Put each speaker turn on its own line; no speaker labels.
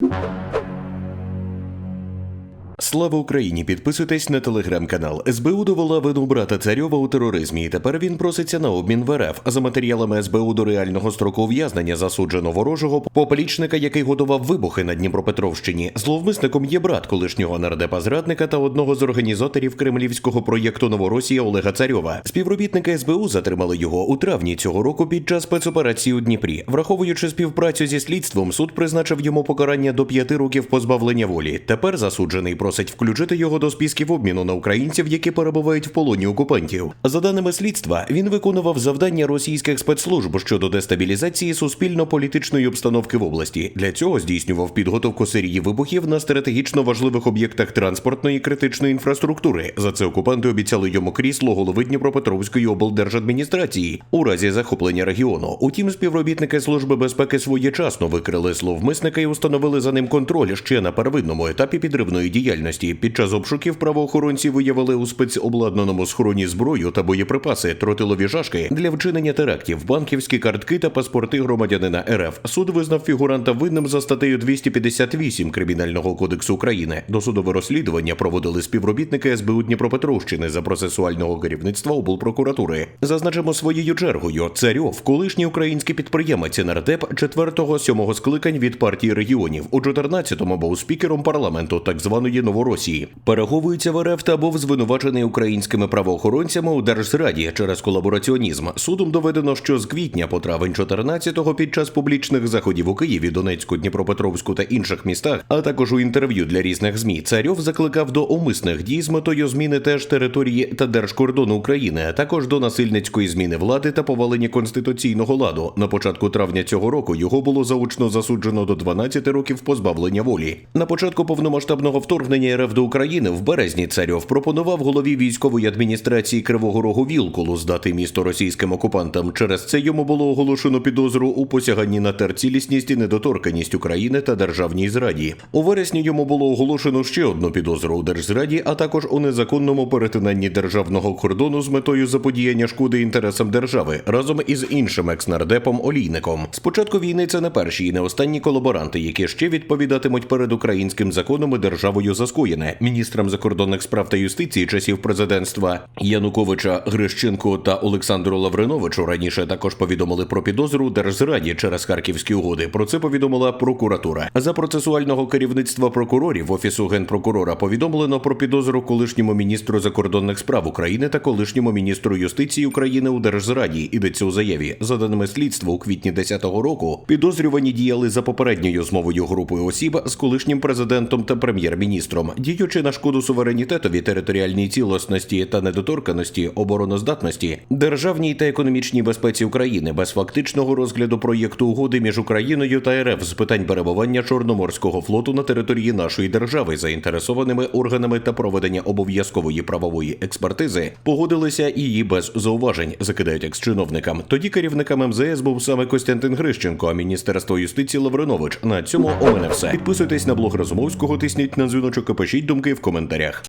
you. Слава Україні! Підписуйтесь на телеграм-канал. СБУ довела вину брата Царьова у тероризмі. і Тепер він проситься на обмін в РФ. За матеріалами СБУ до реального строку ув'язнення засуджено ворожого поплічника, який готував вибухи на Дніпропетровщині. Зловмисником є брат колишнього нардепа зрадника та одного з організаторів кремлівського проєкту Новоросія Олега Царьова. Співробітники СБУ затримали його у травні цього року під час спецоперації у Дніпрі. Враховуючи співпрацю зі слідством, суд призначив йому покарання до п'яти років позбавлення волі. Тепер засуджений просить включити його до списків обміну на українців, які перебувають в полоні окупантів. За даними слідства, він виконував завдання російських спецслужб щодо дестабілізації суспільно-політичної обстановки в області. Для цього здійснював підготовку серії вибухів на стратегічно важливих об'єктах транспортної критичної інфраструктури. За це окупанти обіцяли йому крісло голови Дніпропетровської облдержадміністрації у разі захоплення регіону. Утім, співробітники служби безпеки своєчасно викрили зловмисника і установили за ним контроль ще на первинному етапі підривної діяльності. Під час обшуків правоохоронці виявили у спецобладнаному схороні зброю та боєприпаси, тротилові жашки для вчинення терактів, банківські картки та паспорти громадянина РФ. Суд визнав фігуранта винним за статтею 258 Кримінального кодексу України. Досудове розслідування проводили співробітники СБУ Дніпропетровщини за процесуального керівництва облпрокуратури. Зазначимо своєю чергою. Царьов, колишній український підприємець нардеп 4-7 скликань від партії регіонів. У 14-му був спікером парламенту так званої Новоросії. Переховується в РФ та був звинувачений українськими правоохоронцями у держзраді через колабораціонізм. Судом доведено, що з квітня по травень 14-го під час публічних заходів у Києві, Донецьку, Дніпропетровську та інших містах, а також у інтерв'ю для різних змі, царьов закликав до умисних дій з метою зміни теж території та держкордону України, а також до насильницької зміни влади та повалення конституційного ладу. На початку травня цього року його було заочно засуджено до 12 років позбавлення волі. На початку повномасштабного вторгнення РФ до України в березні царьов пропонував голові військової адміністрації Кривого Рогу Вілкулу здати місто російським окупантам. Через це йому було оголошено підозру у посяганні на терцілісність і недоторканість України та державній зраді. У вересні йому було оголошено ще одну підозру у держзраді, а також у незаконному перетинанні державного кордону з метою заподіяння шкоди інтересам держави разом із іншим екснардепом Олійником. Спочатку війни це не перші і не останні колаборанти, які ще відповідатимуть перед українським законом і державою за скоєне. Міністрам закордонних справ та юстиції часів президентства Януковича Грищенко та Олександру Лавриновичу раніше також повідомили про підозру держзраді через харківські угоди. Про це повідомила прокуратура. За процесуального керівництва прокурорів офісу генпрокурора повідомлено про підозру колишньому міністру закордонних справ України та колишньому міністру юстиції України у держзраді. Ідеться у заяві. За даними слідства, у квітні 10-го року підозрювані діяли за попередньою змовою групою осіб з колишнім президентом та прем'єр-міністром, діючи на шкоду суверенітетові, територіальній цілісності та недоторканості, обороноздатності, державній та економічній безпеці України без фактичного розгляду проєкту угоди між Україною та РФ з питань перебування Чорноморського флоту на території нашої держави заінтересованими органами та проведення обов'язкової правової експертизи погодилися її без зауважень, закидають екс-чиновникам. Тоді керівником МЗС був саме Костянтин Грищенко, а міністерство юстиції Лавринович. На цьому у мене все. Підписуйтесь на блог Разумовського, тисніть на дзвіночок і пишіть думки в коментарях.